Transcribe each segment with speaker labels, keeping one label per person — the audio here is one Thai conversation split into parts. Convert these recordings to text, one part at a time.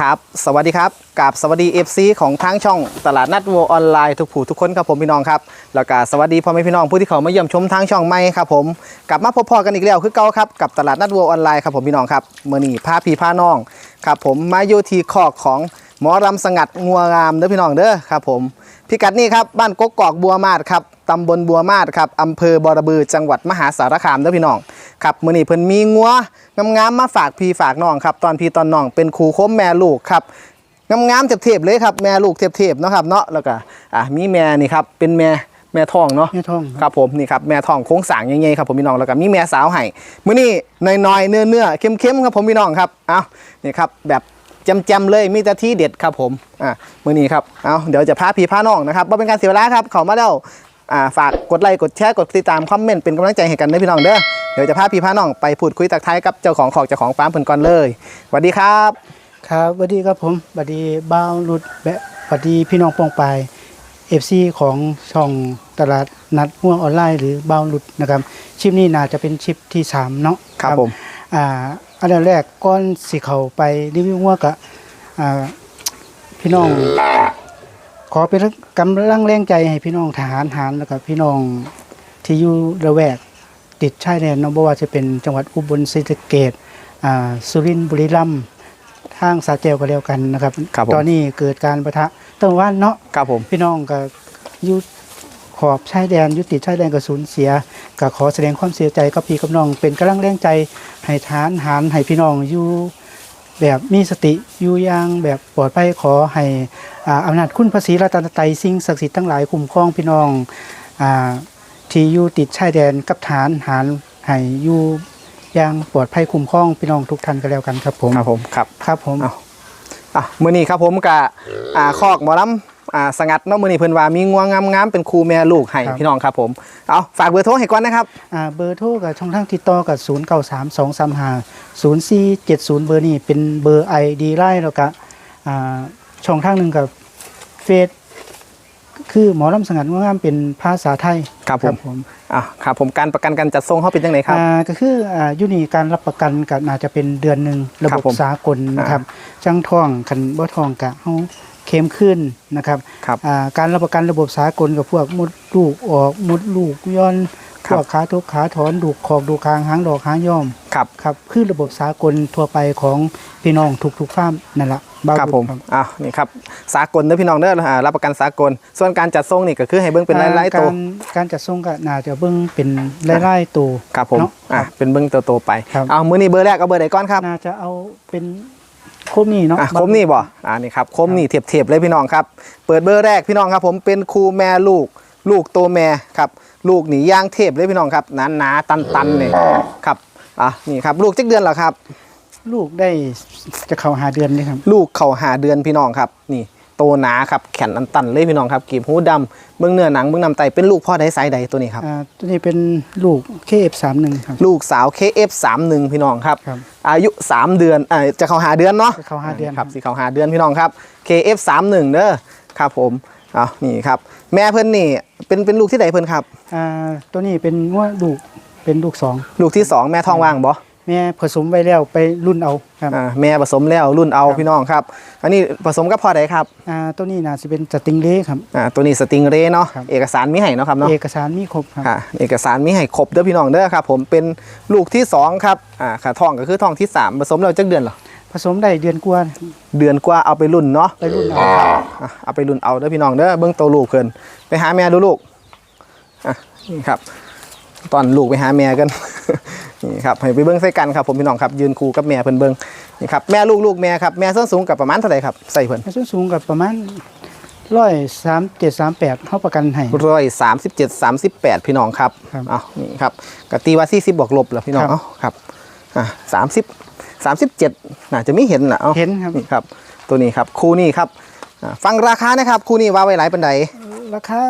Speaker 1: ครับ สวัสดีครับกับสวัสดี FC ของทั้งช่องตลาดนัดวัวออนไลน์ทุกผู้ทุกคนครับผมพี่น้องครับแล้วก็สวัสดีพ่อแม่พี่น้องผู้ที่เขามาเยี่ยมชมทั้งช่องใหม่ครับผมกลับมาพบพอกันอีกแล้วคือเก่าครับกับตลาดนัดวัวออนไลน์ครับผมพี่น้องครับเมื่อนี้พาพี่พาน้องครับผมมาอยู่ที่คอกของหมอรำสงัดงัวงามเด้อพี่น้องเด้อครับผม พิกัดนี่ครับบ้านกกกอกบัวมาดครับตำบลบัวมาดครับอำเภอบอระบือจังหวัดมหาสารคามเด้อพี่น้องครับมื่อนี้เพิ่นมีงัวงามๆมาฝากพี่ฝากน้องครับตอนพี่ตอนน้องเป็นครูคมแม่ลูกครับงามๆเทียบๆเลยครับแม่ลูกเทียบๆเนาะครับเนาะแล้วก็อะมีแม่นี่ครับเป็นแม่แม่ท้องเนาะ
Speaker 2: แม่ท้อง
Speaker 1: ครับผมนี่ครับแม่ท้องโค้งสร้างใหญ่ๆครับผมพี่น้องแล้วก็มีแม่สาวให้มื้อนี้น้อยๆเนื้อๆเข้มๆครับผมพี่น้องครับเอานี่ครับแบบ จำๆเลยมีแต่ที่เด็ดครับผมอะมื้อนี้ครับเอาเดี๋ยวจะพาพี่พาน้องนะครับบ่เป็นการเสียเวลาครับเข้ามาแล้วอ่าฝากกดไลค์กดแชร์กดติดตามคอมเมนต์เป็นกำลังใจให้กันเด้อพี่น้องเด้อเดี๋ยวจะพาพี่พาน้องไปพูดคุยตักทายกับเจ้าของของเจ้าของฟาร์มเพิ่นก่อนเลยสวัสดีครับ
Speaker 2: ครับสวัสดีครับผมสวัสดีบ้าวรุดและสวัสดีพี่น้องปองปายเอฟซีของช่องตลาดนัดม่วงออนไลน์หรือบ้าวรุดนะครับชิปนี้น่าจะเป็นชิปที่สามเนาะ
Speaker 1: ครับผม
Speaker 2: อ่า อันดับแรกก้อนสีเขาไปรีวิวว่ากับอ่าพี่น้อง ขอเป็นกำลังแรงใจให้พี่น้องทหารหารแล้วก็พี่น้องที่อยู่ระแวกติดชายแดนเนาะบ่ว่าจะเป็นจังหวัดอุบลศรีสะเกษอ่าสุรินทร์บุรีรัมย์ทางสาแก้วก็แล้วกันนะครับ
Speaker 1: ครับผม
Speaker 2: ตอนนี้เกิดการประทะตั้งวันเนาะ
Speaker 1: ครับผม
Speaker 2: พี่น้องก็อยู่ขอบชายแดนอยุติดชายแดนก็สูญเสีย ก็ขอแสดงความเสียใจกับพี่กับน้อง เป็นกำลังแรงใจให้ทหานหารให้พี่น้องอยู่แบบมีสติอยู่อย่างแบบปลอดภัยขอให้อ่าอำนาจคุณพระศรีรัตนตรัยสิ่งศักดิ์สิทธิ์ทั้งหลายคุ้มครองพี่น้องอ่าที่อยู่ติดชายแดนกับฐานหารให้อยู่อย่างปลอดภัยคุ้มครองพี่น้องทุกท่านก็แล้วกันครับผม
Speaker 1: ครับผมครับ
Speaker 2: ครับผม
Speaker 1: เอาอะมื้อนี้ครับผมกะอ่าคอกหมอลำ อ่าสงัดเนาะมื้อนี้เพิ่นว่ามีงัวงามๆเป็นครูแม่ลูกให้พี่น้องครับผมเอาฝากเบอร์โทรให้ก่อนนะครับ
Speaker 2: อ่าเบอร์โทรกับช่องทางติดต่อกับ0 9 3 2 3 5 0 4 7 0 เบอร์นี้เป็นเบอร์ ID ไลน์แล้วก็อ่าช่องทางหนึ่งกับเฟซคือหมอลำสงัดงามเป็นภาษาไทย
Speaker 1: ครับผม
Speaker 2: ผม
Speaker 1: อะครับผมการประกันการจัดส่งเขาเป็นจังไดครับ
Speaker 2: อ่าก็คืออ่าอยุนีการรับประกันก็น่าจะเป็นเดือนหนึ่งระ
Speaker 1: ครับบ
Speaker 2: บ
Speaker 1: ผม
Speaker 2: สากลนะครับจังท่องคันบ่ท่องกะเฮา เข้มขึ้นนะครับ
Speaker 1: ครับ
Speaker 2: อ่าการรับประกันระบบสากลกับพวกมดลูกออกมดลูกย้อน
Speaker 1: ค
Speaker 2: พ
Speaker 1: รับ
Speaker 2: วกขาทุกขาถอนดูกขอกดูกคางหางดอกหางย่อม
Speaker 1: ครับ
Speaker 2: ครับคือระบบสากลทั่วไปของพี่น้องทุกๆฟาร์มนั่นแหละาว
Speaker 1: ครับผม
Speaker 2: ครับ
Speaker 1: อะนี่ครับสากลเด้อพี่น้องเด้ออ่ารับประกันสากล ส่วนการจัดส่งนี่ก็คือให้เบิ่งเป็นรายๆตัว
Speaker 2: การการจัดส่งก็น่าจะเบิ่งเป็นรายๆตัว
Speaker 1: ครับผม
Speaker 2: เนาะ
Speaker 1: อะเป็นเบิ่งตัวโตๆไป
Speaker 2: ครับ
Speaker 1: เอามื้อนี้เบอร์แรกเอาเบอร์ใดก่อนครับ
Speaker 2: น่าจะเอาเป็นโคมนี่เนาะ
Speaker 1: อะคมนี่บ่อ่านี่ครับคมนี่เทียบๆเลยพี่น้องครับ เปิดเบอร์แรกพี่น้องครับ ผมเป็นครูแม่ลูก ลูกโตแม่ครับลูกหนีย่างเทพเลยพี่น้องครับหนาหนาๆตันตันๆเนี่ยครับอะนี่ครับลูกจักเดือนเหรอครับ
Speaker 2: ลูกได้จะเข้าหาเดือนนี่ครับ
Speaker 1: ลูกเขาหาเดือนพี่น้องครับ นี่ โตหนาครับแขนอันตันเลยพี่น้องครับกีบหูดำเบื้องเนื้อหนังเบื้องนำไตเป็นลูกพ่อใดสายใดตัวนี้ครับ
Speaker 2: อ่าตัวนี้เป็นลูก KF31 ครับ
Speaker 1: ลูกสาว KF31 พี่น้องครับ
Speaker 2: ครับ
Speaker 1: อายุ 3 เดือนอ่าจะเขาหาเดือนเนาะ
Speaker 2: จะเข้าหาเดือน
Speaker 1: ครับสิเขาหาเดือนพี่น้องครับ KF31 เด้อครับผมเอานี่ครับ แม่เพิ่นนี่เป็นเป็นลูกที่ใดเพิ่นครับ
Speaker 2: อ่าตัวนี้เป็นว่าลูกเป็นลูกสอง
Speaker 1: ลูกที่สองแม่ท้องว่างบ่
Speaker 2: แม่ผสมไว้แล้วไปรุ่นเอาครับ
Speaker 1: อ่าแม่ผสมแล้วรุ่นเอา
Speaker 2: ครับ
Speaker 1: พี่น้องครับ อันนี้ผสมกับพ่อใดครับ
Speaker 2: อ่าตัวนี้น่าจะเป็นสติงเล่ครับ
Speaker 1: อ่าตัวนี้สติงเรย์เนาะ
Speaker 2: ครับ
Speaker 1: เอกสารมีให้เนาะครับเนาะ
Speaker 2: เอกสารมีครบครับ
Speaker 1: ค่ะเอกสารมีให้ครบเด้อพี่น้องเด้อครับผมเป็นลูกที่สองครับอ่าขาท้องก็คือท้องที่สามผสมแล้วจักเดือนเหรอ
Speaker 2: ผสมได้เดือนกว่า
Speaker 1: เดือนกว่าเอาไปรุ่นเนาะ
Speaker 2: ไปรุ่นเอา
Speaker 1: อะเอาไปรุ่นเอาเด้อพี่น้องเด้อเบิ่งโตวลูกเพิ่นไปหาแม่ดูลูกอะนี่ครับ ตอนลูกไปหาแม่กันนี่ครับให้ไปเบิ่งใส่กันครับผมพี่น้องครับยืนคู่กับแม่เพิ่นเบิ่งนี่ครับแม่ลูกลูกแม่ครับแม่ส้นสูงกับประมาณเท่าไหร่ครับใส่เพิ่น
Speaker 2: ส่วนสูงกับประมาณร้อยสามเจ็ดสามแปดเขาประกันให้
Speaker 1: ร้อยสามสิบเจ็ดสามสิบแปดพี่น้องครับ
Speaker 2: ครับ
Speaker 1: เอานี่ครับกตีว่าสี่สิบบวกลบเหรอพี่น้อง
Speaker 2: ครับ
Speaker 1: เอ้าครับอะสามสิบสามสิบเจ็ดน่าจะไม่เห็นนะเอา
Speaker 2: เห็นครับ
Speaker 1: นี่ครับ ตัวนี้ครับคู่นี้ครับอะฟังราคานะครับคู่นี้ว่าไว้หลายปันใด
Speaker 2: ราคา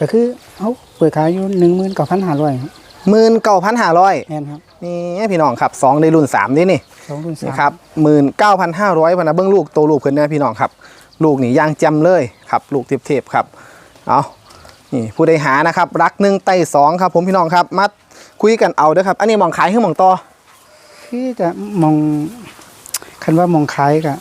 Speaker 2: ก็คือเขาเปิดขายอยู่หนึ่งหมื่นเก้าพันห้าร้อย
Speaker 1: หมื่นเก้าพันห้าร้อย
Speaker 2: แม่นครับ
Speaker 1: นี่พี่น้องครับสองในรุ่นสามนี่นี่
Speaker 2: สองรุ่นสาม
Speaker 1: นี่ครับหมื่นเก้าพันห้าร้อยพันนะเบิ้งลูกตัวลูกเพิ่นนะพี่น้องครับ ลูกนี่ยางจำเลยครับลูกเทียบๆครับเอานี่ผู้ใดหานะครับ รักหนึ่งไต่สองครับผมพี่น้องครับมาคุยกันเอาเด้อครับ อันนี้หมองขายคือหมองต่อ
Speaker 2: คือจะมองคันว่ามองขายกับ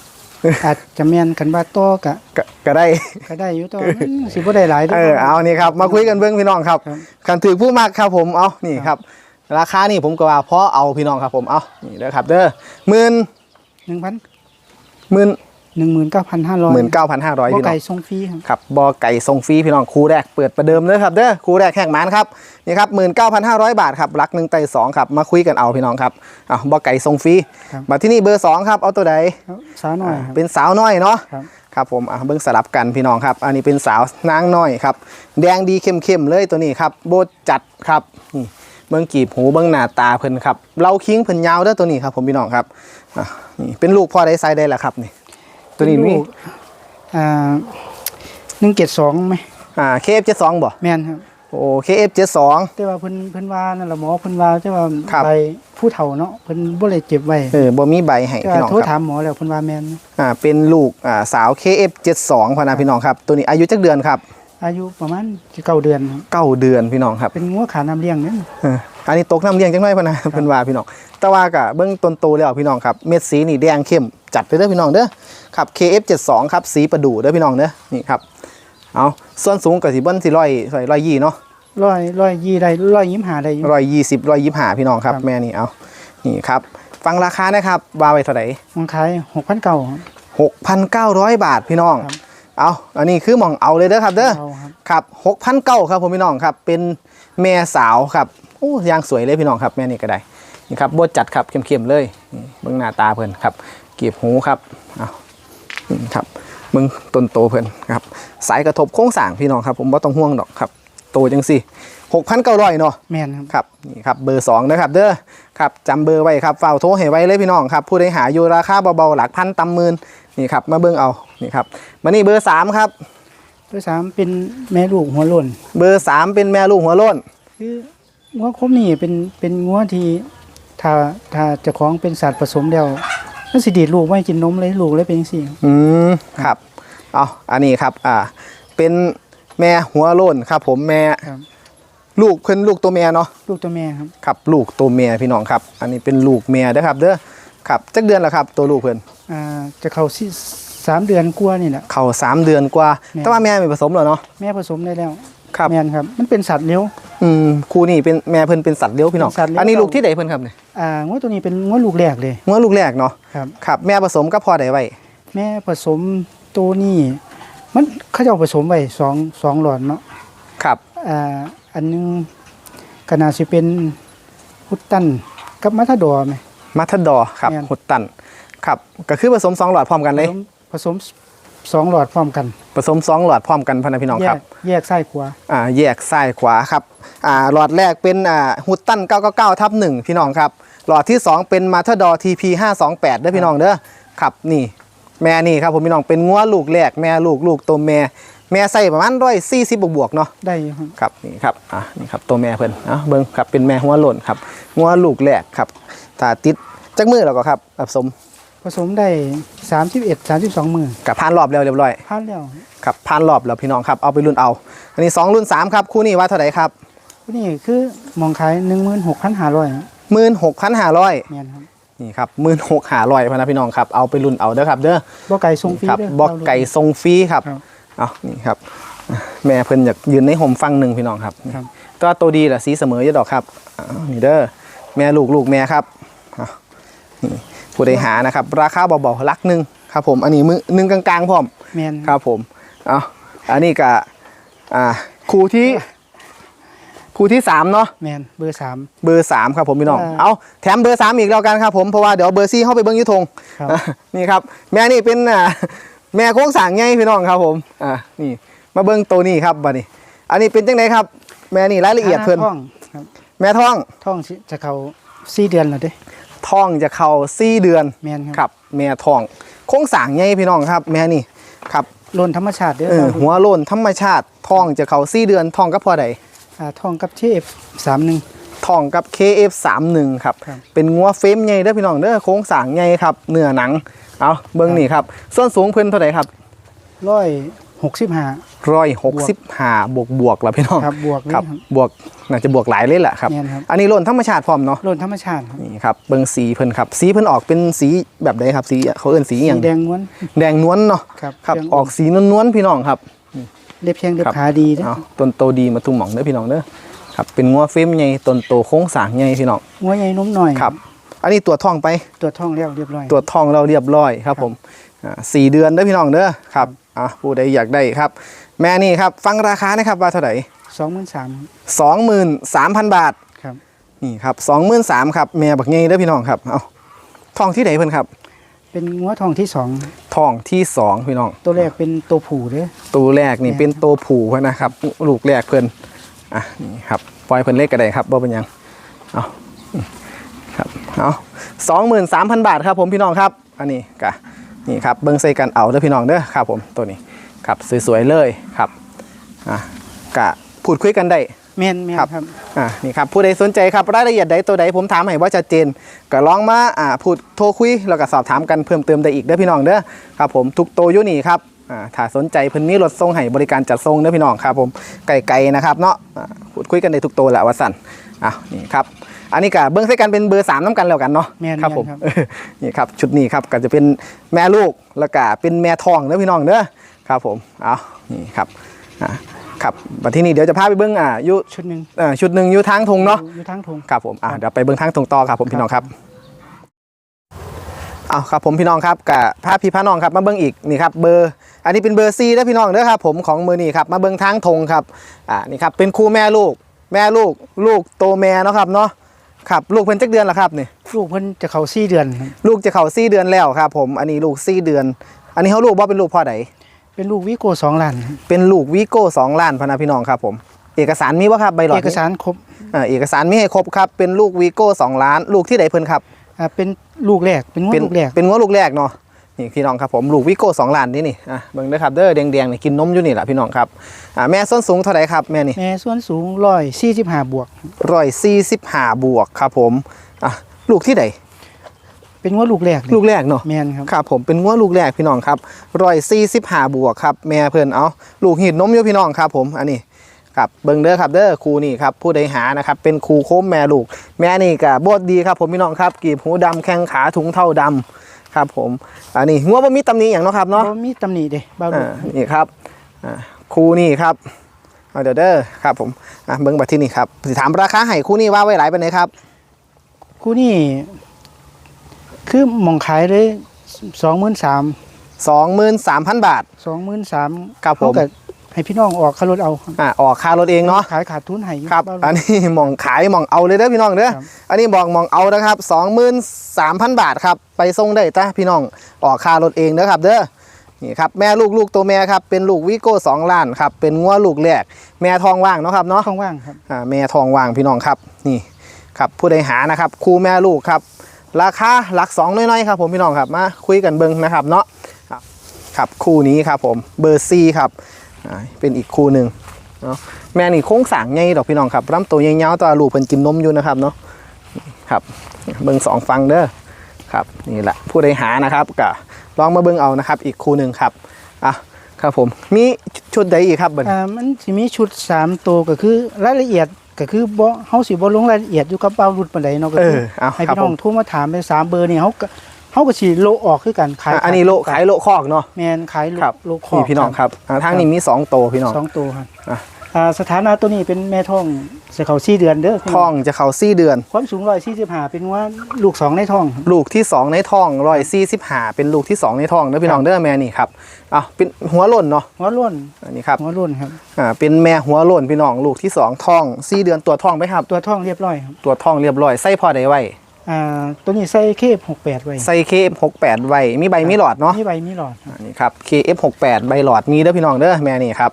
Speaker 2: อาจจะแม่นกันว่าต่อกะ
Speaker 1: ก็ก็ได้
Speaker 2: ก็ได้อยู่ต่ออืมสิบ่ได้หลายด้ว
Speaker 1: เอย อเอานี่ครับมาคุยกันเบื้องพี่น้องครับ
Speaker 2: ครับ
Speaker 1: กันถือผู้มากครับผมเอานี่ครับ ราคานี่ผมก็ว่าเพราะเอาพี่น้องครับผมเอานี่เด้อครับ เด้อหมื่น
Speaker 2: 1,000
Speaker 1: หมื่น
Speaker 2: 19,500
Speaker 1: หมื่นเก้าพันห้าร้อย
Speaker 2: บ่
Speaker 1: พี่น้
Speaker 2: ไก่
Speaker 1: อง
Speaker 2: ส่งฟรีครับ
Speaker 1: ครับบอไก่ทรงฟรีพี่น้องคู่แรกเปิดประเดิมเลยครับเด้อคู่แรกแข่งหมานครับนี่ครับหมื่นเก้าพันห้าร้อยบาทครับรักหนึ่งไต่สองครับมาคุยกันเอาพี่น้องครับอะบอไก่ทรงฟรี
Speaker 2: ครับ
Speaker 1: มาที่นี่เบอร์สองครับเอาตัวใด
Speaker 2: ครับสาวน้อยครับ
Speaker 1: เป็นสาวน้อยเนาะ
Speaker 2: ครับ
Speaker 1: ครับผมอะเบิ้งสลับกันพี่น้องครับ อันนี้เป็นสาวนางน้อยครับแดงดีเข้มๆเลยตัวนี้ครับโบดจัดครับนี่เบิ้งกีบหูเบิ้งหน้าตาเพิ่นครับเราคิงเพิ่นยาวเด้อตัวนี้ครับผมพี่น้องครับอะนี่เป็นลูกพ่อได้ไซส์ได้แหละครับนี่ ตัวนี้นี่
Speaker 2: ลูกอ่า172ไหม
Speaker 1: อ่าเคฟเจ็ดสองบ่
Speaker 2: แม่นครับ
Speaker 1: โอ้เคฟเจ็ดสอง
Speaker 2: แต่ว่าเพิ่นเพิ่นว่านั่นล่ะหมอเพิ่นว่าแต่ว่า
Speaker 1: ครับ
Speaker 2: ไปผู้เฒ่าเนาะเพิ่นบ่ได้เจ็บไว้
Speaker 1: เออบ่มีใบให้
Speaker 2: แต่
Speaker 1: พี่
Speaker 2: ว่า
Speaker 1: น้อง
Speaker 2: โทร
Speaker 1: ครับ
Speaker 2: ถามหมอแล้วเพิ่นว่าแม่น
Speaker 1: อ่าเป็นลูกอ่าสาว KF72 พอนะพี่น้องครับ ตัวนี้อายุจักเดือนครับ
Speaker 2: อายุประมาณ9เดือนครับ
Speaker 1: เก้าเดือนพี่น้องครับ
Speaker 2: เป็นงัวขาน้ำเลี้ยงนั่น
Speaker 1: เอออันนี้ตกน้ำเลี้ยงจังไงพอนะเพิ่นว่าพี่น้องแต่ว่ากะเบื้องต้นโตแล้วพี่น้องครับเม็ดสีนี่แดงเข้มจัดไปเด้อพี่น้องเด้อครับ KF72 ครับสีประดู่เด้อพี่น้องเด้อนี่ครับเอาส่วนสูงกับสิเบิ้ลสิร้อยร้อยร้อยยี่เนาะ
Speaker 2: ร้อยร้อยยี่ได้ร้อยยิ้มหาได้อยู่
Speaker 1: ร้อยยี่สิบร้อยยี่ห้าพี่น้องครับ
Speaker 2: ครับ
Speaker 1: แม่นี่เอานี่ครับฟังราคานะครับวาไว้เท่าไหร่
Speaker 2: มันขายหกพันเก่า
Speaker 1: หกพันเก้าร้อยบาทพี่น้อง
Speaker 2: ครับ
Speaker 1: เอาอันนี้คือหมองเอาเลยเด้อครับเด้อ
Speaker 2: เอาครับ
Speaker 1: ครับหกพันเก้าครับผมพี่น้องครับเป็น แม่สาวครับโอ้ยางสวยเลยพี่น้องครับแม่นี่ก็ได้นี่ครับบดจัดครับเข้มๆเลยนี่เบื้องหน้าตาเพิ่นครับเกีบหูครับเอานี่ครับเบื้องต้นโตเพิ่นครับสายกระทบโค้งสร้างพี่น้องครับ ผมว่าต้องห่วงดอกครับโตจังสิหกพันเก้าร้อยเนาะ
Speaker 2: แม่นครับ
Speaker 1: ครับนี่ครับเบอร์สองนะครับเด้อครับจำเบอร์ไว้ครับเฝ้าโทรให้ไว้เลยพี่น้องครับผู้ใดหาอยู่ราคาเบาๆหลักพันตำหมื่นนี่ครับมาเบิ่งเอานี่ครับมานี่เบอร์สามครับ
Speaker 2: ตัวสามเป็นแม่ลูกหัวโล้น
Speaker 1: เบอร์สามเป็นแม่ลูกหัวโล้น
Speaker 2: คืองัวคมนี่เป็นเป็นงัวที่ถ้าถ้าเจ้าของเป็นสัตว์ผสมแล้วมันสิดีดลูกไว้กินนมเลยลูกเลยเป็นจังซี่
Speaker 1: อืมครับเอาอันนี้ครับ อ่า เป็นแม่หัวโล้นครับ ผมแม่
Speaker 2: ครับ
Speaker 1: ลูกเพิ่นลูกตัวแม่เนาะ
Speaker 2: ลูกตัวแม่ครับ
Speaker 1: ครับลูกตัวแม่พี่น้องครับ อันนี้เป็นลูกแม่เด้อครับเด้อครับจักเดือนแล้วครับ ตัวลูกเพิ่น
Speaker 2: อ่าจะเข้าสิ สามเดือนกว่านี่แหละ
Speaker 1: เข้าสามเดือนกว่า
Speaker 2: แม่
Speaker 1: แต่ว่าแม่ไม่ผสมแล้วเนาะ
Speaker 2: แม่ผสมได้แล้ว
Speaker 1: ครับ
Speaker 2: แม่นครับ มันเป็นสัตว์เลี้ยว
Speaker 1: อืมครูนี่เป็นแม่เพิ่นเป็นสัตว์เลี้ยวพี่น้อง
Speaker 2: เป็นสัตว์เลี้ยว
Speaker 1: อันนี้ลูกที่ไหนเพิ่นครับเนี่ย
Speaker 2: อ่างัวตัวนี้เป็นงัวลูกแรกเลย
Speaker 1: งัวลูกแรกเนาะ
Speaker 2: ครับ
Speaker 1: ครับ แม่ผสมกับพ่อได้ไว้
Speaker 2: แม่ผสมตัวนี้ มันเขาจะเอาผสมไว้สองสองหลอดเนาะ
Speaker 1: ครับ
Speaker 2: อ่าอันหนึงก็น่าสิเป็นพุตตันกับมัทดอร์ไหม
Speaker 1: มัทดอร์ครับ
Speaker 2: แม่น
Speaker 1: หุดตัน ครับ ก็คือผสมสองหลอดพร้อมกันเลย
Speaker 2: ผสม ผสมสองหลอดพร้อมกัน
Speaker 1: ผสมสองหลอดพร้อมกันพะนะพี่น้อง
Speaker 2: แย
Speaker 1: ครั
Speaker 2: ก
Speaker 1: บ
Speaker 2: แยกซ้ายขวา
Speaker 1: อ่าแยกซ้ายขวาครับอ่าหลอดแรกเป็นอ่าฮุตตัน 999 ทับ 1 พี่น้องครับ หลอดที่ 2 เป็นมาทดอร์ TP 528เด้อพี่น้องเด้อครับนี่ แม่นี่ครับผมพี่น้องเป็นงัวลูกแรกแม่ลูกลูกตัวแม่ แม่ใส่ประมาณร้อยสี่สิบบวกๆเนาะ
Speaker 2: ได้อยู่ครับ
Speaker 1: ครับนี่ครับอะนี่ครับตัวแม่เพิ่นอะเบิ่งครับเป็นแม่หัวโล้นครับหัวลูกแรกครับถ้าติดจักมือแล้วก็ครับผสม
Speaker 2: ผสมได้สามสิบเอ็ดสามสิบสองมือ
Speaker 1: กับผ่านรอบแล้วเรียบร้อย
Speaker 2: พลาดแล้ว
Speaker 1: ครับผ่านรอบแล้วพี่น้องครับเอาไปรุ่นเอา อันนี้สองรุ่นสามครับ คู่นี้ว่าเท่าไหร่ครับ
Speaker 2: นี่คือมองขายหนึ่งหมื่นหกพันห้าร้อย
Speaker 1: หมื่นหกพันห้าร้อย
Speaker 2: แม่นครับ
Speaker 1: นี่ครับหมื่นหกห้าร้อยพนะพี่น้องครับเอาไปรุ่นเอาเด้อครับเด้อ
Speaker 2: บ่ไก่ทรงฟรี
Speaker 1: ครับ
Speaker 2: เด้อ
Speaker 1: บอกไก่ทรงฟรีครับ
Speaker 2: ครับ
Speaker 1: เอานี่ครับ แม่เพิ่นอยากยืนในห่มฟังหนึ่งพี่น้องครับ
Speaker 2: ครับ
Speaker 1: ตัวตัวดีแหละสีเสมออยะดอกครับอ้าวนี่เด้อแม่ลูกลูกแม่ครับเอานี่ ผู้ใดหานะครับ ราคาเบาๆลักหนึ่งครับผม อันนี้มือหนึ่งกลางๆพร้อม
Speaker 2: แม่น
Speaker 1: ครับผมเอาอันนี้ก็อ่าครูที่ครูที่สามเนาะ
Speaker 2: แม่นเบอร์สาม
Speaker 1: เบอร์สามครับผมพี่น้อง
Speaker 2: อ่า
Speaker 1: เอาแถมเบอร์สามอีกแล้วกันครับผมเพราะว่าเดี๋ยวเบอร์ซี่เข้าไปเบิ้งอยุทง
Speaker 2: ครับ
Speaker 1: อะนี่ครับ แม่นี่เป็นอ่าแม่โค้งสร้างไงพี่น้องครับผมอ่านี่ มาเบิ้งตัวนี้ครับบัดนี้ อันนี้เป็นจังไดครับ แม่นี่รายละเอียดเพิ่น
Speaker 2: ท้องครับ
Speaker 1: แม่ท้อง
Speaker 2: ท้องสิจะเข้าสี่เดือนแล้วเด้
Speaker 1: ท้องจะเข้าสี่เดือน
Speaker 2: แม่นครับ
Speaker 1: ครับแม่ท้อง โค้งสร้างไงพี่น้องครับ แม่นี่ครับ
Speaker 2: ล้นธรรมชาติเด้อ
Speaker 1: เออหัวโลนธรรมชาติท้องจะเข้าสี่เดือนท้องก็พอใด
Speaker 2: อ่าท้องกับเชฟสามหนึ่ง
Speaker 1: ทองกับ KF31 ครับ
Speaker 2: ครับ
Speaker 1: เป็นงัวเฟรมใหญ่เด้อพี่น้องเด้อโค้งสร้างใหญ่ครับเนื้อหนังเอาเบิ่งนี่ครับ ส่วนสูงเพิ่นเท่าไหร่ครับ
Speaker 2: ร้อย หกสิบห้า
Speaker 1: ร้อยหกสิบห้าบวกบวกแล้วพี่น้อง
Speaker 2: ครับบวกเลย
Speaker 1: ครับ
Speaker 2: ครับ
Speaker 1: บวกน่าจะบวกหลายเลยแหละครับ
Speaker 2: แม่นครับ
Speaker 1: อันนี้โลนธรรมชาติพร้อมเนาะ
Speaker 2: โลนธรรมชาติครับ
Speaker 1: นี่ครับเบิ่งสีเพิ่นครับ สีเพิ่นออกเป็นสีแบบใดครับสีเขาเอิ้นสีอหย่าง
Speaker 2: สีแดงม้วน
Speaker 1: แดงนวลเนาะ
Speaker 2: ครับ
Speaker 1: ครับ
Speaker 2: แดง
Speaker 1: ออกสีนวลๆพี่น้องครับ
Speaker 2: เล็บแข้งเล็บ
Speaker 1: ครับ
Speaker 2: ขาดีนะ
Speaker 1: เอาต้นโตดีมาทุ่งหม่องเด้อพี่น้องเด้อครับเป็นงัวเฟรมใหญ่ต้นโตโค้งสร้างใหญ่พี่น้อง
Speaker 2: หัวใหญ่นุ่มหน่อย
Speaker 1: ครับ อันนี้ตัวจท้องไป
Speaker 2: ตัวจท้องแล้วเรียบร้อย
Speaker 1: ตรวจท้องเราเรียบร้อยครับผมอ่าสี่เดือนเด้อพี่น้องเด้อครับ อะผู้ใดอยากได้ครับ แม่นี่ครับ ฟังราคานะครับว่าเท่าไหร่
Speaker 2: สองหมื่นสาม
Speaker 1: สองหมื่นสามพันบาท
Speaker 2: ครับ
Speaker 1: นี่ครับสองหมื่นสามครับแม่บักใหญ่เด้อพี่น้องครับเอาท้องที่ไหนเพิ่นครับ
Speaker 2: เป็นงัวทองที่สอง
Speaker 1: ท้องที่สองพี่น้อง
Speaker 2: ตัวแรกเป็นตัวผูเด้อ
Speaker 1: ตัวแรกนี่
Speaker 2: แม่
Speaker 1: เป็นตัวผูเพิ่นนะครับลูกแรกเพิ่นอะนี่ครับปล่อยเพิ่นเล็กก็ได้ครับบ่เป็นหยังเอาครับเอาสองหมื่นสามพันบาทครับผมพี่น้องครับ อันนี้กะ นี่ครับเบิ้งใส่กันเอาเด้อพี่น้องเด้อครับผมตัวนี้ครับสวยๆเลยครับอะกะพูดคุยกันได้
Speaker 2: แม่นแม่น
Speaker 1: ครับ
Speaker 2: ครับ
Speaker 1: อ่านี่ครับผู้ใดสนใจครับรายละเอียดใดตัวใดผมถามให้ว่าชัดเจน ก็ลองมาอ่าพูดโทรคุยแล้วก็สอบถามกันเพิ่มเติมได้อีกเด้อพี่น้องเด้อครับผมทุกโตวอยู่นี่ครับอ่าถ้าสนใจเพิ่นมีรถส่งให้บริการจัดส่งเด้อพี่น้องครับผมไกลๆนะครับเนาะอ่าพูดคุยกันได้ทุกโตวแหละว่าสั่นอะนี่ครับ อันนี้ก็เบิ้งใส่กันเป็นเบอร์สามน้ำกันแล้วกันเนาะ
Speaker 2: แม่น
Speaker 1: ครับผม
Speaker 2: แม่นครับ
Speaker 1: เออนี่ครับชุดนี้ครับก็จะเป็นแม่ลูกแล้วก็เป็นแม่ทองเด้อพี่น้องเด้อครับผมเอานี่ครับอ่าครับบัดที่นี้เดี๋ยวจะพาไปเบิ้งอ่าอยู่
Speaker 2: ชุดหนึ่ง
Speaker 1: เอ่อชุดหนึ่งอยู่ทางทงเนาะ
Speaker 2: อยู่ทางทง
Speaker 1: ครับผมอะเดี๋ยวไปเบิ้งทางทงต่อครับผมพี่น้องครับเอาครับผมพี่น้องครับกับพาพี่พาน้องครับมาเบิ้งอีกนี่ครับเบอร์ อันนี้เป็นเบอร์ซีนะพี่น้องเด้อครับผมของมือนี่ครับมาเบิ้งทางทงครับอ่านี่ครับเป็นคู่แม่ลูก แม่ลูกลูกโตแม่เนาะครับเนาะ ครับลูกเพิ่นจักเดือนละครับนี่
Speaker 2: ลูกเพิ่นจะเข้าสี่เดือนครับ
Speaker 1: ลูกจะเข้าซี่เดือนแล้วครับ ผมอันนี้ลูกซี่เดือน อันนี้เขาลูกว่าเป็นลูกพ่อใด
Speaker 2: เป็นลูกวิโก้สองล้านครับ
Speaker 1: เป็นลูกวิโก้สองล้านพะนาพี่น้องครับ ผม เอกสารมีว่าครับใบหลอด
Speaker 2: เอกสารครบ
Speaker 1: อ่าเอกสารมีให้ครบครับเป็นลูกวิโก้สองล้าน ลูกที่ไหนเพิ่นครับ
Speaker 2: อ่าเป็นลูกแรกเป็นงัว
Speaker 1: เป็น
Speaker 2: ลูกแรก
Speaker 1: เป็นงัวลูกแรกเนาะ นี่พี่น้องครับผมลูกวิโก้สองล้านนี่นี่อะเบิ่งเด้อครับเด้อแดงๆนี่กินนมอยู่นี่แหละพี่น้องครับอ่าแม่ส้นสูงเท่าไหร่ครับแม่นี่
Speaker 2: แม่ส่วนสูงร้อยสี่สิบห้าบวก
Speaker 1: ร้อยสี่สิบห้าบวกครับผมอะลูกที่ไหน
Speaker 2: เป็นงัวลูกแรกเลย
Speaker 1: ลูกแรกเนาะ
Speaker 2: แม่นครับ
Speaker 1: ครับผมเป็นงัวลูกแรกพี่น้องครับร้อยสี่สิบห้าบวกครับแม่เพิ่นเอาลูกหีดนมอยู่พี่น้องครับผมอันนี้ครับเบิ่งเด้อครับเด้อครูนี่ครับผู้ใดหานะครับเป็นครูโค้มแม่ลูก แม่นี่ก็บดดีครับผมพี่น้องครับกีบหูดำแข้งขาถุงเท่าดำ ครับผมอันนี้งัวบ่มีตำหนิอย่างเนาะครับเนาะ
Speaker 2: บ่มีตำหนิเด้บ่าวลู
Speaker 1: อ่ากนี่ครับอ่าคู่นี่ครับเอาเดี๋ยวเด้อครับผมอะเบิ้งบัตรที่นี่ครับสิถามราคาให้คู่นี่ว่าไว้หลายปานไหนครับ
Speaker 2: คู่นี่คือหมองขายเลยสองหมื่นสาม
Speaker 1: 23,000บาท
Speaker 2: สองหมื่นสาม
Speaker 1: ครับผม
Speaker 2: ก็ ให้พี่น้องออกค่ารถเอา
Speaker 1: อ่าออกค่ารถเองเนาะ
Speaker 2: ขายขาดทุนให้อยู่
Speaker 1: ครับา
Speaker 2: วลูก
Speaker 1: อันนี้หมองขายหมองเอาเลยเด้อพี่น้องเด้อ
Speaker 2: ครับ
Speaker 1: อันนี้บอกหมองเอานะครับ23,000บาทครับไปส่งได้จ้ะพี่น้องออกค่ารถเองเด้อครับ เด้อนี่ครับแม่ลูกลูกตัวแม่ครับเป็นลูกวิโก้สองล้านครับเป็นงัวลูกแรก แม่ทองว่างเนาะครับเนาะ
Speaker 2: ช่องว่างครับ
Speaker 1: อ่าแม่ทองว่างพี่น้องครับนี่ครับผู้ใดหานะครับคู่แม่ลูกครับราคาหลักสองน้อยๆครับผมพี่น้องครับมาคุยกันเบิ้งนะครับเนาะครับครับคู่นี้ครับผมเบอร์ซีครับอ่า เป็นอีกคู่หนึ่งเนาะแม่นี่โค้งสร้างใหญ่ดอกพี่น้องครับลำตัวใหญ่ยาวตัวลูกเพิ่นกินนมอยู่นะครับเนาะครับเบิ้งสองฟังเด้อครับนี่แหละผู้ใดหานะครับก็ลองมาเบิ้งเอานะครับ อีกคู่หนึ่งครับอะครับผมมีชุดใดอีกครับเบิ้ง
Speaker 2: อ่ามันสิมีชุดสามตัวก็คือรายละเอียดก็คือบ่เฮาสิบ่ลงรายละเอียดอยู่กับเป้ารุ่นปานใดเนาะก็
Speaker 1: เอ
Speaker 2: คือ
Speaker 1: อเอา
Speaker 2: ให้
Speaker 1: ครับ
Speaker 2: พี่น้
Speaker 1: ผ
Speaker 2: อง
Speaker 1: ม
Speaker 2: โทรมาถามไปสามเบอร์นี่เฮาก็ เฮาก็สิโลออกคือกันขาย
Speaker 1: อะอันนี้โลขายโลคอกเนาะ
Speaker 2: แม่นขายโล
Speaker 1: ครับ
Speaker 2: โลคอ
Speaker 1: นี่พี่น้องครับอ่าทางนี้มีสองโตวพี่น้อง
Speaker 2: สองตัวครับ
Speaker 1: อะ
Speaker 2: อ่าสถานะตัวนี้เป็นแม่ท้องสิเข้า4เดือนเด้อ
Speaker 1: ท้องจะเข้าซี่เดือน
Speaker 2: ความสูง145เป็นว่าลูกสองในท้องครับ
Speaker 1: ลูกที่2ในท้องรอยซี่สิบหาเป็นลูกที่2ในท้องเด้อพี่น้องเด้อแม่นี่ครับอะเป็นหัวหล่นเนาะ
Speaker 2: หัวโล้น
Speaker 1: อันนี้ครับ
Speaker 2: หัวโล้นครับ
Speaker 1: อ่าเป็นแม่หัวหล่นพี่น้องลูกที่2ท้องซี่เดือนตัวท้องไหมครับ
Speaker 2: ตัวท้องเรียบร้อยครับ
Speaker 1: ตัวท้องเรียบร้อยไส้พอได้ไว้
Speaker 2: อ่าตัวนี้ใส่เคฟ68ไว้
Speaker 1: ไส้เคฟหกแปดไว้มีใบมีหลอดเนาะ
Speaker 2: มีใบมีหลอดครับ
Speaker 1: อันนี้ครับ KF68 ใบหลอดมีเด้อพี่น้องเด้อแม่นี่ครับ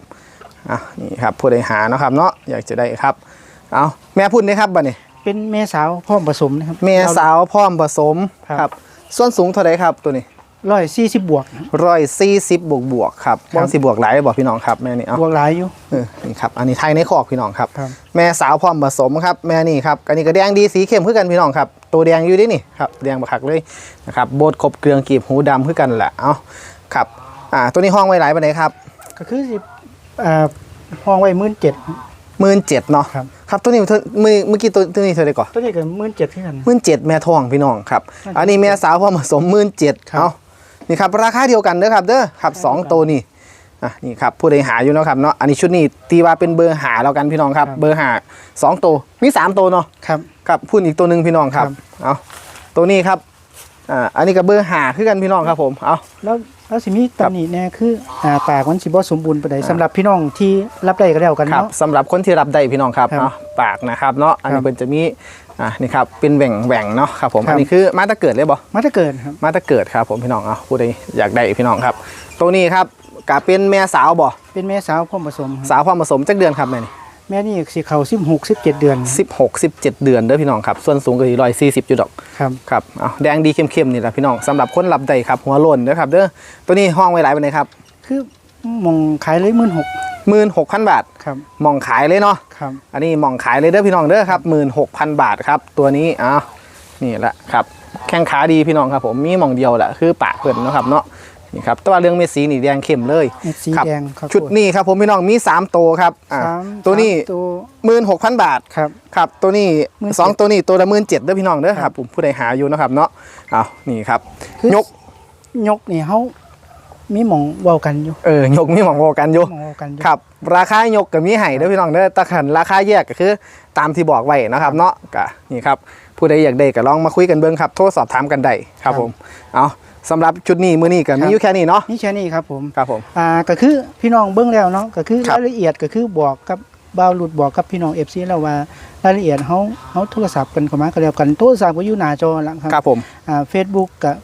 Speaker 1: อะนี่ครับผู้ใดหาเนาะครับเนาะอยากจะได้ครับเอาแม่พูดได้ครับบัดนี้
Speaker 2: เป็นแม่สาวพร้อมผสมนะครับ
Speaker 1: แม่สาวพร้อมผสม
Speaker 2: ครับ
Speaker 1: ครับส่วนสูงเท่าไหรครับตัวนี้
Speaker 2: 140บวก
Speaker 1: ร้อยสี่สิบบวกบวกครับ
Speaker 2: ครับ
Speaker 1: บ้องสิบวกหลายบอกพี่น้องครับแม่นี่เอา
Speaker 2: บวกหลายอยู่
Speaker 1: เออนี่ครับอันนี้ไทยในคอกพี่น้องครับ
Speaker 2: ครับ
Speaker 1: แม่สาวพร้อมผสมครับแม่นี่ครับอันนี้ก็แดงดีสีเข้มขึ้นกันพี่น้องครับตัวแดงอยู่ดินี่ครับแดงบักคักเลยนะครับโบดครบเกลืองกีบหูดำขึ้นกันแหละเอาครับอ่าตัวนี้ห้องไว้หลายปานไหนครับ
Speaker 2: ก็คือสิอ่าห้องไว้หมื่นเจ็ด
Speaker 1: หมื่นเจ็ดเนาะ
Speaker 2: ครับ
Speaker 1: ครับตัวนี้เท่ามือเมื่อกี้ตัวตัวนี้เท่าไหร่ก่อน
Speaker 2: ตัวนี้ก็หมื่นเจ็ดที่กัน
Speaker 1: หมื่นเจ็ดแม่ทองพี่น้องครับ
Speaker 2: น่าจะ
Speaker 1: อันนี้แม่สาวพอผสมหมื่นเจ็ด
Speaker 2: ครับ
Speaker 1: เอา นี่ครับราคาเดียวกันเด้อครับเด้อครับสองตัวนี่อะนี่ครับผู้ใดหาอยู่เนาะครับเนาะอันนี้ชุดนี้ตีว่าเป็นเบอร์หาแล้วกันพี่น้องครับ เบอร์หาสองตัวมีสามตัวเนาะ
Speaker 2: ครับ
Speaker 1: ครับพูดอีกตัวหนึ่งพี่น้องครับ
Speaker 2: ครับ
Speaker 1: เอาตัวนี้ครับอ่าอันนี้ก็เบอร์หาคือกันพี่น้องครับผมเอา
Speaker 2: แล้วแล้วสิมีตำหนิแน่คืออ่าปากมันสิบ่สมบูรณ์ปานใดสำหรับพี่น้องที่รับได้ก็แล้วกัน
Speaker 1: ครับ
Speaker 2: เนาะ
Speaker 1: สำหรับคนที่รับได้พี่น้องครับ
Speaker 2: ครับ
Speaker 1: เนาะปากนะครับเนาะอัน
Speaker 2: ครั
Speaker 1: นี้
Speaker 2: บ
Speaker 1: เป็นจะมี อ่านี่ครับเป็นแหว่งแหว่งเนาะครับผม
Speaker 2: ครับ
Speaker 1: อันนี้คือมาตะเกิดเลยบ่
Speaker 2: มาถ้าเกิดครับ
Speaker 1: มาตะเกิดครับผมพี่น้องเอาผู้ใดอยากได้พี่น้องครับ ตัวนี้ครับกะเป็นแม่สาวบ่
Speaker 2: เป็นแม่สาวพร้อมผสมครับ
Speaker 1: สาวความผสมจักเดือนครับแม่นี่
Speaker 2: แม่นี่สิเข้า16 17เดือน
Speaker 1: สิบหกสิบเจ็ดเดือนเด้อพี่น้องครับส่วนสูงก็ร้อยสี่สิบจุดดอก
Speaker 2: ครับ
Speaker 1: ครับเอาแดงดีเข้มๆนี่แหละพี่น้องสำหรับคนรับได้ครับหัวโล้นเด้อครับเด้อตัวนี้ห้องไว้หลายปานใดครับ
Speaker 2: คือหมองขายเลย16,000
Speaker 1: ห มื่นหกพันบาท
Speaker 2: ครับ
Speaker 1: มองขายเลยเนาะ
Speaker 2: ครับ
Speaker 1: อันนี้มองขายเลยเด้อพี่น้องเด้อครับหมื่นหกพันบาทครับ ตัวนี้อ้าวนี่แหละครับ แข้งขาดีพี่น้องครับ ผมมีหมองเดียวแหละคือปากเพิ่นเนาะครับเนาะนี่ครับแต่ว่าเรื่องเม็ดสีนี่แดงเข้มเลย
Speaker 2: เม็ดสี
Speaker 1: ครับ
Speaker 2: แดงครับ
Speaker 1: ชุดนี้ครับผมพี่น้องมี3ตัวครับอ่า
Speaker 2: สาม
Speaker 1: ตัวนี้
Speaker 2: สามตัว
Speaker 1: หมื่นหกพันบาท
Speaker 2: ครับ
Speaker 1: ครับตัวนี้
Speaker 2: 17,000
Speaker 1: สองตัวนี้ตัวละหมื่นเจ็ดเด้อพี่น้องเด้อครับผมผู้ใดหาอยู่เนาะครับเนาะเอานี่ครับ
Speaker 2: คือย
Speaker 1: ก
Speaker 2: ยกนี่เฮา มีหมองเว้ากันอยู่
Speaker 1: เออยกมีหมองโอกันอยู่
Speaker 2: หมองเว้ากันอยู่
Speaker 1: ครับ ราคายกกับมีไห้เด้อพี่น้องเด้อแตะขันราคาแยกก็คือ ตามที่บอกไว้นะครับ เนาะก็นี่ครับ ผู้ใดอยากได้ก็ลองมาคุยกันเบิ่งครับ โทรสอบถามกันได้ครับผม เอาสำหรับชุดนี้มื้อนี้ก็มีอยู่แค่นี้เนาะ
Speaker 2: นี่แค่นี้ครับผม
Speaker 1: ครับผม
Speaker 2: อ่าก็คือพี่น้องเบื้องแล้วเนาะก็คือ
Speaker 1: ครับ
Speaker 2: รายละเอียดก็คือบอกกับบ่าวหลุดบอกกับพี่น้อง FC แล้วว่ารายละเอียดเฮาเฮาโทรศัพท์กันเข้ามาก็แล้วกันโทรศัพท์ก็อยู่หน้าจอละค
Speaker 1: ครั
Speaker 2: รั
Speaker 1: บบผม
Speaker 2: อ่า Facebook กับ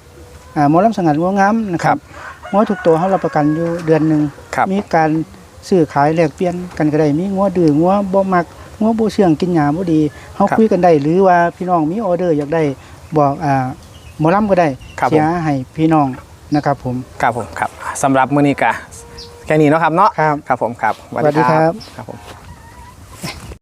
Speaker 2: อ่าหมอลำสังกัดงัวงามนะค
Speaker 1: ครั
Speaker 2: รับบ งัวทุกตัวเฮารับประกันอยู่เดือนหนึง
Speaker 1: ครับ
Speaker 2: มีการซื้อขายแลกเปลี่ยนกันก็ได้มีงัวดื้องัวบ่มักงัวบ่เชื่องกินหญ้าบ่ดีเฮา
Speaker 1: ครับ
Speaker 2: คุยกันได้ หรือว่าพี่น้องมีออเดอร์อยากได้บอกอ่าหมอลำก็ได้
Speaker 1: ครับผม
Speaker 2: เสียให้พี่น้องนะครับผม
Speaker 1: ครับผมครับสำหรับมื้อนี้ก็แค่นี้เนาะครับเนาะ
Speaker 2: ครับ
Speaker 1: ครับผมครับ
Speaker 2: สวัสดีครับ
Speaker 1: ครับผม